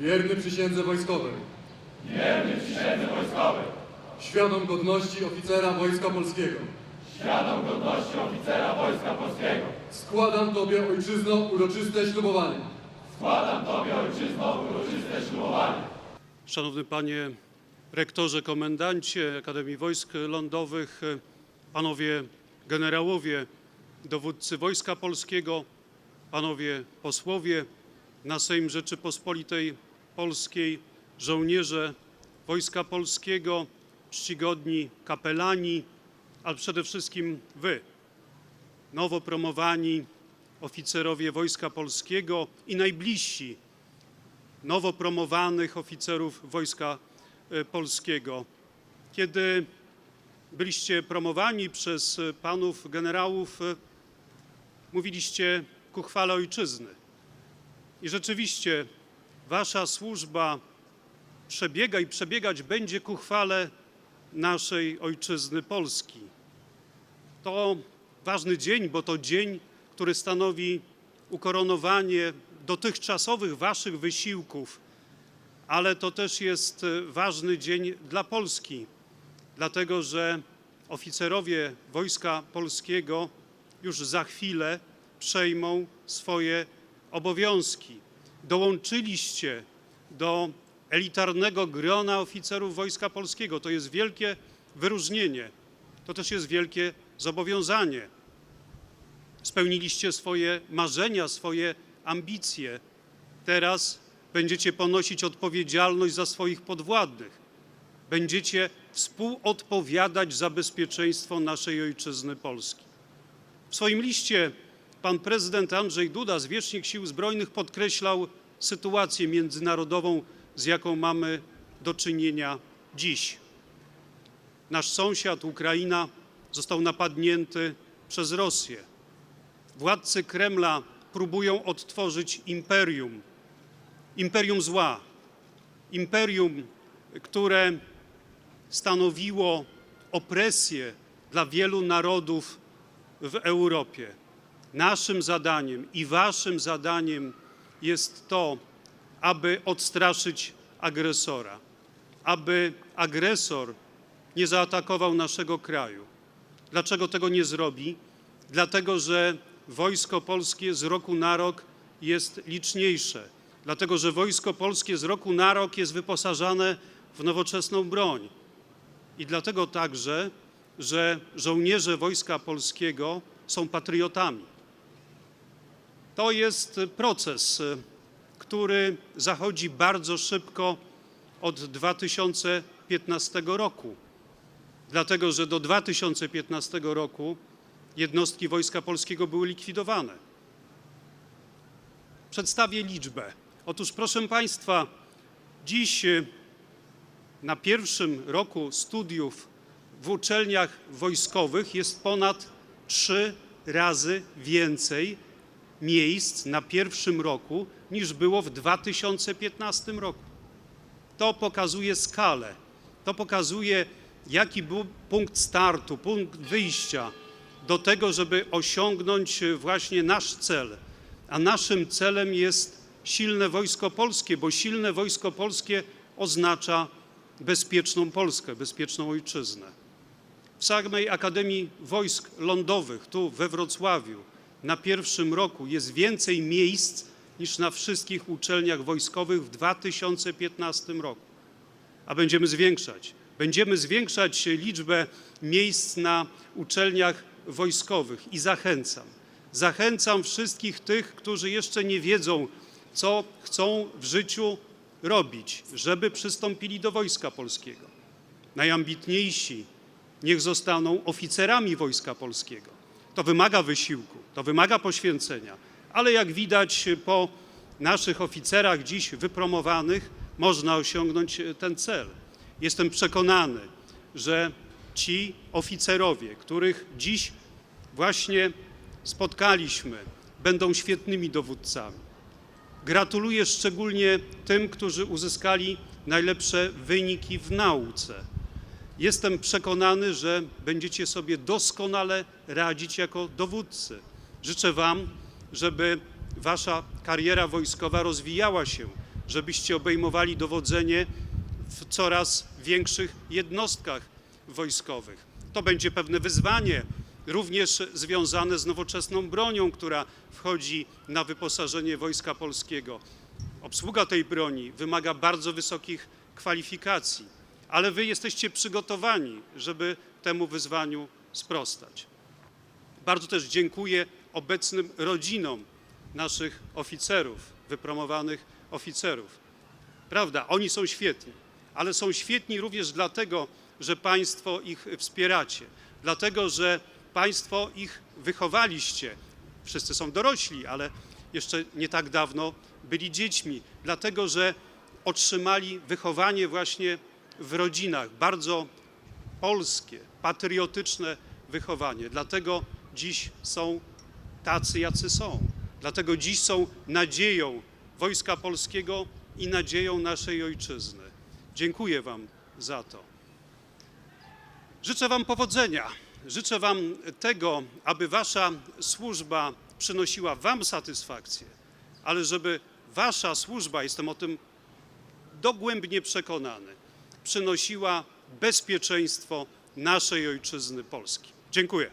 Wierny przysiędze wojskowej. Wierny przysiędze wojskowej, Świadom godności oficera Wojska Polskiego. świadom godności oficera Wojska Polskiego, Składam Tobie, ojczyzno, uroczyste ślubowanie. składam Tobie ojczyzno uroczyste ślubowanie. Szanowny Panie Rektorze, Komendancie Akademii Wojsk Lądowych, Panowie Generałowie, Dowódcy Wojska Polskiego, Panowie Posłowie na Sejm Rzeczypospolitej Polskiej, żołnierze Wojska Polskiego, czcigodni kapelani, ale przede wszystkim Wy, nowo promowani oficerowie Wojska Polskiego i najbliżsi nowo promowanych oficerów Wojska e, Polskiego. Kiedy byliście promowani przez panów generałów, e, mówiliście ku chwale ojczyzny. I rzeczywiście wasza służba przebiega i przebiegać będzie ku chwale naszej ojczyzny Polski. To ważny dzień, bo to dzień, który stanowi ukoronowanie dotychczasowych waszych wysiłków, ale to też jest ważny dzień dla Polski, dlatego że oficerowie Wojska Polskiego już za chwilę przejmą swoje obowiązki. Dołączyliście do elitarnego grona oficerów Wojska Polskiego. To jest wielkie wyróżnienie, to też jest wielkie zobowiązanie spełniliście swoje marzenia, swoje ambicje. Teraz będziecie ponosić odpowiedzialność za swoich podwładnych. Będziecie współodpowiadać za bezpieczeństwo naszej ojczyzny Polski. W swoim liście pan prezydent Andrzej Duda, zwierzchnik Sił Zbrojnych, podkreślał sytuację międzynarodową, z jaką mamy do czynienia dziś. Nasz sąsiad, Ukraina, został napadnięty przez Rosję. Władcy Kremla próbują odtworzyć imperium, imperium zła, imperium, które stanowiło opresję dla wielu narodów w Europie. Naszym zadaniem i waszym zadaniem jest to, aby odstraszyć agresora, aby agresor nie zaatakował naszego kraju. Dlaczego tego nie zrobi? Dlatego, że Wojsko Polskie z roku na rok jest liczniejsze, dlatego, że Wojsko Polskie z roku na rok jest wyposażane w nowoczesną broń. I dlatego także, że żołnierze Wojska Polskiego są patriotami. To jest proces, który zachodzi bardzo szybko od 2015 roku, dlatego że do 2015 roku jednostki Wojska Polskiego były likwidowane. Przedstawię liczbę. Otóż, proszę Państwa, dziś na pierwszym roku studiów w uczelniach wojskowych jest ponad trzy razy więcej miejsc na pierwszym roku niż było w 2015 roku. To pokazuje skalę, to pokazuje, jaki był punkt startu, punkt wyjścia do tego, żeby osiągnąć właśnie nasz cel. A naszym celem jest silne wojsko polskie, bo silne wojsko polskie oznacza bezpieczną Polskę, bezpieczną ojczyznę. W samej Akademii Wojsk Lądowych, tu we Wrocławiu, na pierwszym roku jest więcej miejsc niż na wszystkich uczelniach wojskowych w 2015 roku. A będziemy zwiększać. Będziemy zwiększać liczbę miejsc na uczelniach wojskowych i zachęcam. Zachęcam wszystkich tych, którzy jeszcze nie wiedzą, co chcą w życiu robić, żeby przystąpili do Wojska Polskiego. Najambitniejsi niech zostaną oficerami Wojska Polskiego. To wymaga wysiłku, to wymaga poświęcenia, ale jak widać po naszych oficerach dziś wypromowanych, można osiągnąć ten cel. Jestem przekonany, że ci oficerowie, których dziś właśnie spotkaliśmy, będą świetnymi dowódcami. Gratuluję szczególnie tym, którzy uzyskali najlepsze wyniki w nauce. Jestem przekonany, że będziecie sobie doskonale radzić jako dowódcy. Życzę Wam, żeby Wasza kariera wojskowa rozwijała się żebyście obejmowali dowodzenie w coraz większych jednostkach wojskowych. To będzie pewne wyzwanie, również związane z nowoczesną bronią, która wchodzi na wyposażenie Wojska Polskiego. Obsługa tej broni wymaga bardzo wysokich kwalifikacji, ale wy jesteście przygotowani, żeby temu wyzwaniu sprostać. Bardzo też dziękuję obecnym rodzinom naszych oficerów, wypromowanych oficerów. Prawda, oni są świetni, ale są świetni również dlatego, że Państwo ich wspieracie, dlatego, że Państwo ich wychowaliście. Wszyscy są dorośli, ale jeszcze nie tak dawno byli dziećmi, dlatego, że otrzymali wychowanie właśnie w rodzinach, bardzo polskie, patriotyczne wychowanie. Dlatego dziś są tacy, jacy są. Dlatego dziś są nadzieją Wojska Polskiego i nadzieją naszej ojczyzny. Dziękuję Wam za to. Życzę Wam powodzenia. Życzę Wam tego, aby Wasza służba przynosiła Wam satysfakcję, ale żeby Wasza służba, jestem o tym dogłębnie przekonany, przynosiła bezpieczeństwo naszej ojczyzny Polski. Dziękuję.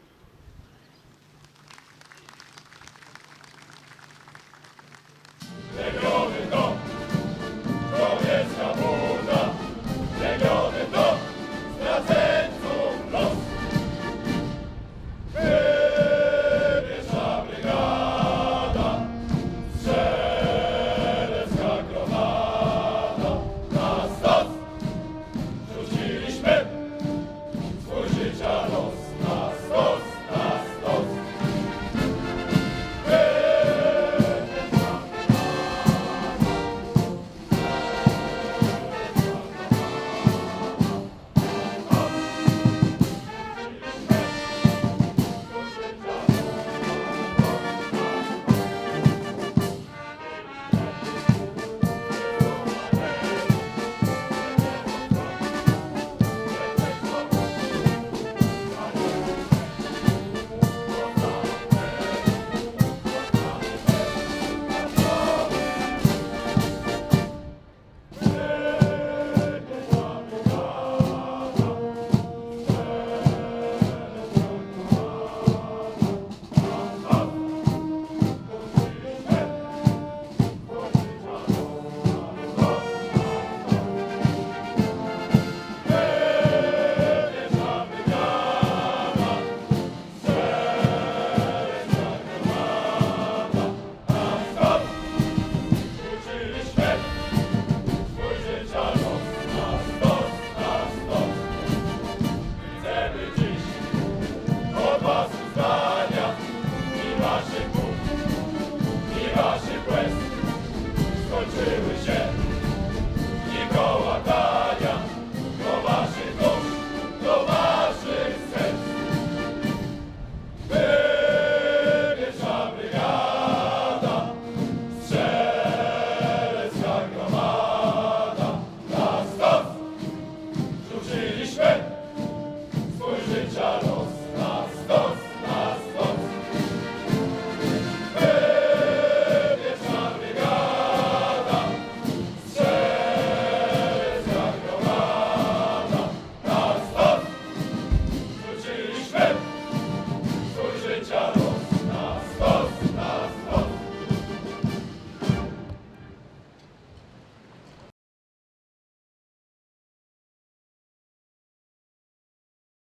zobaczyły się.